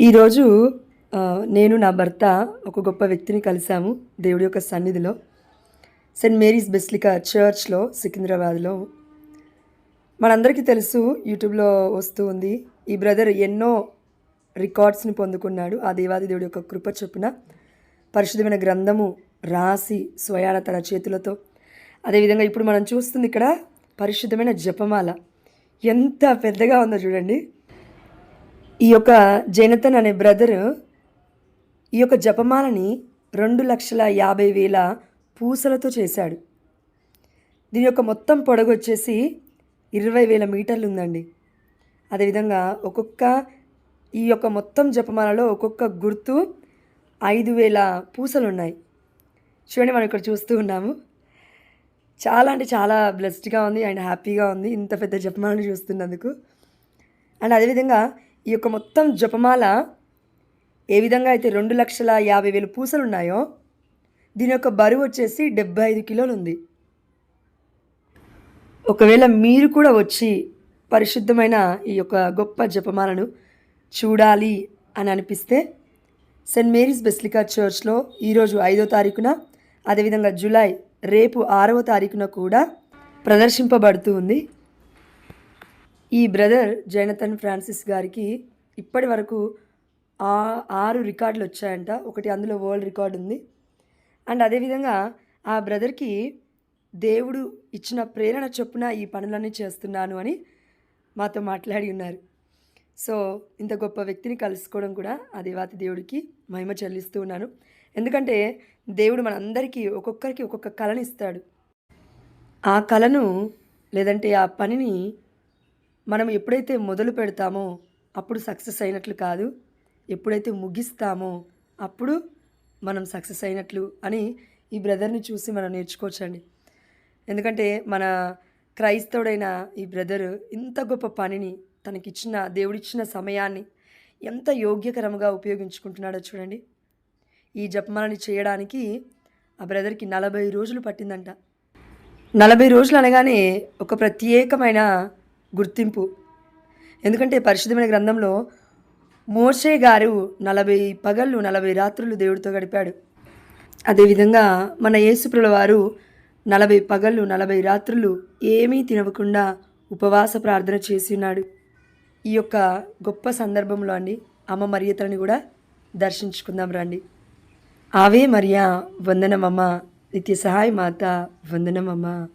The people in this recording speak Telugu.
ఈరోజు నేను నా భర్త ఒక గొప్ప వ్యక్తిని కలిశాము దేవుడి యొక్క సన్నిధిలో. సెయింట్ మేరీస్ బెస్లికా చర్చ్లో సికింద్రాబాద్లో. మనందరికీ తెలుసు యూట్యూబ్లో వస్తూ ఉంది. ఈ బ్రదర్ ఎన్నో రికార్డ్స్ని పొందుకున్నాడు. ఆ దేవాది దేవుడి యొక్క కృప చొప్పున పరిశుద్ధమైన గ్రంథము రాసి స్వయాన తన చేతులతో. అదేవిధంగా ఇప్పుడు మనం చూస్తుంది ఇక్కడ పరిశుద్ధమైన జపమాల. ఎంత పెద్దగా ఉందో చూడండి. ఈ యొక్క జైనతన్ అనే బ్రదర్ ఈ యొక్క జపమాలని రెండు లక్షల యాభై వేల పూసలతో చేశాడు. దీని యొక్క మొత్తం పొడవు వచ్చేసి ఇరవై వేల మీటర్లు ఉందండి. అదేవిధంగా ఒక్కొక్క ఈ యొక్క మొత్తం జపమాలలో ఒక్కొక్క గుర్తు ఐదు వేల పూసలు ఉన్నాయి చూడండి మనం ఇక్కడ చూస్తూ ఉన్నాము. చాలా అంటే చాలా బ్లెస్డ్గా ఉంది అండ్ హ్యాపీగా ఉంది ఇంత పెద్ద జపమాలను చూస్తున్నందుకు. అండ్ అదేవిధంగా ఈ యొక్క మొత్తం జపమాల ఏ విధంగా అయితే రెండు లక్షల యాభై వేలు పూసలు ఉన్నాయో దీని యొక్క బరువు వచ్చేసి డెబ్బై ఐదు కిలోలు ఉంది ఒకవేళ మీరు కూడా వచ్చి పరిశుద్ధమైన ఈ యొక్క గొప్ప జపమాలను చూడాలి అని అనిపిస్తే సెయింట్ మేరీస్ బెస్లికా చర్చ్లో ఈరోజు ఐదో తారీఖున అదేవిధంగా జూలై రేపు ఆరవ తారీఖున కూడా ప్రదర్శింపబడుతూ ఉంది. ఈ బ్రదర్ జైనతన్ ఫ్రాన్సిస్ గారికి ఇప్పటి వరకు ఆ ఆరు రికార్డులు వచ్చాయంట. ఒకటి అందులో వరల్డ్ రికార్డు ఉంది. అండ్ అదేవిధంగా ఆ బ్రదర్కి దేవుడు ఇచ్చిన ప్రేరణ చొప్పున ఈ పనులన్నీ చేస్తున్నాను అని మాతో మాట్లాడి ఉన్నారు. సో ఇంత గొప్ప వ్యక్తిని కలుసుకోవడం కూడా ఆ దేవాతి దేవుడికి మహిమ చెల్లిస్తూ ఉన్నాను. ఎందుకంటే దేవుడు మనందరికీ ఒక్కొక్కరికి ఒక్కొక్క కళని ఇస్తాడు ఆ కళను లేదంటే ఆ పనిని మనం ఎప్పుడైతే మొదలు పెడతామో అప్పుడు సక్సెస్ అయినట్లు కాదు. ఎప్పుడైతే ముగిస్తామో అప్పుడు మనం సక్సెస్ అయినట్లు అని ఈ బ్రదర్ని చూసి మనం నేర్చుకోవచ్చండి. ఎందుకంటే మన క్రైస్తవుడైన ఈ బ్రదర్ ఇంత గొప్ప పనిని తనకిచ్చిన దేవుడిచ్చిన సమయాన్ని ఎంత యోగ్యకరంగా ఉపయోగించుకుంటున్నాడో చూడండి. ఈ జపమాలని చేయడానికి ఆ బ్రదర్కి నలభై రోజులు పట్టిందంట. నలభై రోజులు అనగానే ఒక ప్రత్యేకమైన గుర్తింపు. ఎందుకంటే పరిశుద్ధమైన గ్రంథంలో మోషే గారు నలభై పగళ్ళు నలభై రాత్రులు దేవుడితో గడిపాడు. అదేవిధంగా మన యేసుప్రుల వారు నలభై పగళ్ళు నలభై రాత్రులు ఏమీ తినవకుండా ఉపవాస ప్రార్థన చేసి ఉన్నాడు. ఈ యొక్క గొప్ప సందర్భంలో అండి అమ్మ మరియతలని కూడా దర్శించుకుందాం రండి. ఆవే మరియా వందనమమ్మ నిత్య సహాయ మాత వందనమమ్మ.